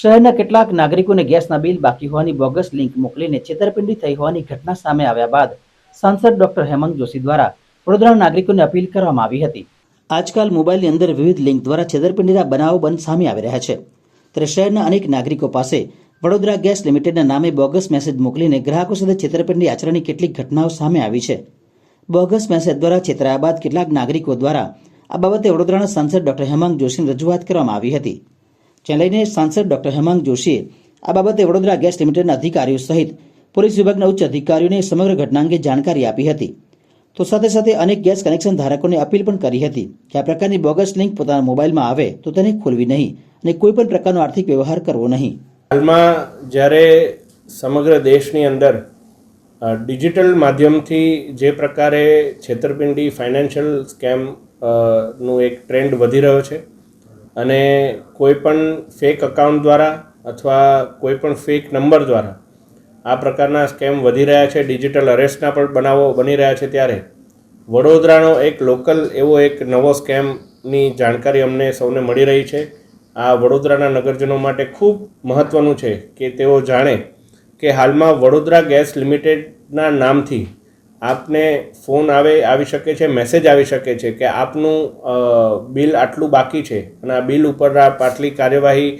શહેરના કેટલાક નાગરિકોને ગેસના બિલ બાકી હોવાની બોગસ લિંક મોકલીને છેતરપિંડી થઈ હોવાની ઘટના સામે આવ્યા બાદ સાંસદ ડોક્ટર હેમંત જોશી દ્વારા વડોદરાના નાગરિકોને અપીલ કરવામાં આવી હતી. આજકાલ મોબાઈલની અંદર વિવિધ લિંક દ્વારા છેતરપિંડીના બનાવો બંધ સામે આવી રહ્યા છે. ત્યારે શહેરના અનેક નાગરિકો પાસે વડોદરા ગેસ લિમિટેડના નામે બોગસ મેસેજ મોકલીને ગ્રાહકો સાથે છેતરપિંડી આચરણની કેટલીક ઘટનાઓ સામે આવી છે. બોગસ મેસેજ દ્વારા છેતરાયા બાદ કેટલાક નાગરિકો દ્વારા આ બાબતે વડોદરાના સાંસદ ડોક્ટર હેમંત જોશીને રજૂઆત કરવામાં આવી હતી. જેને લઈને સાંસદ ડોક્ટર હેમાંગ જોશીએ આ બાબતે વડોદરા ગેસ લિમિટેડના અધિકારીઓ સહિત પોલીસ વિભાગના ઉચ્ચ અધિકારીઓને સમગ્ર ઘટના અંગે જાણકારી આપી હતી. તો સાથે સાથે અનેક ગેસ કનેક્શન ધારકોને અપીલ પણ કરી હતી કે આ પ્રકારની બોગસ લિંક પોતાના મોબાઈલમાં આવે તો તેને ખોલવી નહીં અને કોઈ પણ પ્રકારનો આર્થિક વ્યવહાર કરવો નહીં. હાલમાં જ્યારે સમગ્ર દેશની અંદર ડિજિટલ માધ્યમથી જે પ્રકારે છેતરપિંડી ફાઇનાન્શિયલ સ્કેમનું એક ટ્રેન્ડ વધી રહ્યો છે અને કોઈ પણ ફેક અકાઉન્ટ દ્વારા અથવા કોઈ પણ ફેક નંબર દ્વારા આ પ્રકારના સ્કેમ વધી રહ્યા છે ડિજિટલ અરેસ્ટના પણ બનાવો બની રહ્યા છે ત્યારે. વડોદરાનો એક લોકલ એવો એક નવો સ્કેમની જાણકારી અમને સૌને મળી રહી છે. આ વડોદરાના નગરજનો માટે ખૂબ મહત્ત્વનું છે કે તેઓ જાણે કે હાલમાં વડોદરા ગેસ લિમિટેડના નામથી આપને ફોન આવે, આવી શકે છે, મેસેજ આવી શકે છે કે આપનું બિલ આટલું બાકી છે અને આ બિલ ઉપર આપ આટલી કાર્યવાહી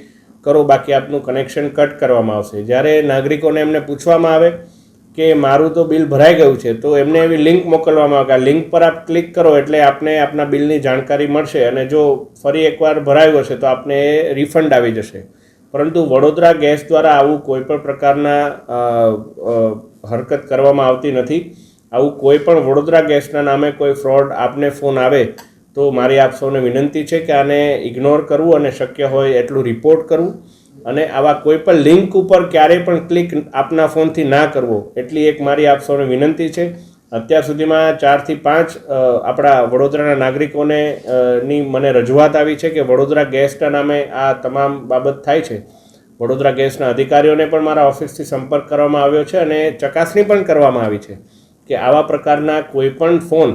કરો, બાકી આપનું કનેક્શન કટ કરવામાં આવશે. જ્યારે નાગરિકોને એમને પૂછવામાં આવે કે મારું તો બિલ ભરાઈ ગયું છે, તો એમને એવી લિંક મોકલવામાં આવે લિંક પર આપ ક્લિક કરો એટલે આપને આપના બિલની જાણકારી મળશે અને જો ફરી એકવાર ભરાયું હશે તો આપને એ રિફંડ આવી જશે. પરંતુ વડોદરા ગેસ દ્વારા આવું કોઈ પણ પ્રકારના હરકત કરવામાં આવતી નથી. આવું કોઈ પણ વડોદરા ગેસના નામે કોઈ ફ્રોડ આપને ફોન આવે તો મારી આપ સૌને વિનંતી છે કે આને ઇગ્નોર કરવું અને શક્ય હોય એટલું રિપોર્ટ કરવું. અને આવા કોઈ પણ લિંક ઉપર ક્યારેય પણ ક્લિક આપના ફોનથી ના કરવો એટલી એક મારી આપ સૌને વિનંતી છે. અત્યાર સુધીમાં ચારથી પાંચ આપણા વડોદરાના નાગરિકોને ની મને રજૂઆત આવી છે કે વડોદરા ગેસના નામે આ તમામ બાબત થાય છે. વડોદરા ગેસના અધિકારીઓને પણ મારા ઓફિસથી સંપર્ક કરવામાં આવ્યો છે અને ચકાસણી પણ કરવામાં આવી છે. કે આવા પ્રકારના કોઈ પણ ફોન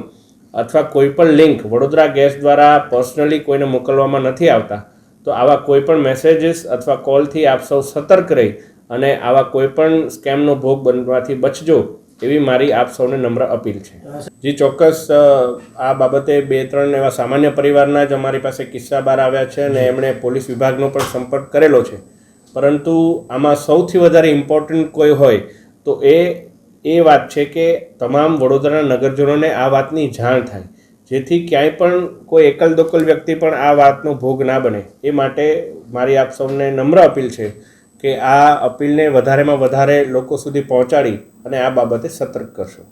અથવા કોઈપણ લિંક વડોદરા ગેસ દ્વારા પર્સનલી કોઈને મોકલવામાં નથી આવતા, તો આવા કોઈ પણ મેસેજીસ અથવા કોલથી આપ સૌ સતર્ક રહી અને આવા કોઈપણ સ્કેમનો ભોગ બનવાથી બચજો એવી મારી આપ સૌને નમ્ર અપીલ છે. જી, ચોક્કસ આ બાબતે બે, ત્રણ એવા સામાન્ય પરિવારના જ અમારી પાસે કિસ્સા બહાર આવ્યા છે અને એમણે પોલીસ વિભાગનો પણ સંપર્ક કરેલો છે. પરંતુ આમાં સૌથી વધારે ઇમ્પોર્ટન્ટ કોઈ હોય તો એ એ વાત છે કે તમામ વડોદરાના નગરજનોને આ વાતની જાણ થાય. જેથી ક્યાંય પણ કોઈ એકલ દોકલ વ્યક્તિ પણ આ વાતનો ભોગ ના બને. એ માટે મારી આપ સૌને નમ્ર અપીલ છે કે આ અપીલને વધારેમાં વધારે લોકો સુધી પહોંચાડી અને આ બાબતે સતર્ક કરશો.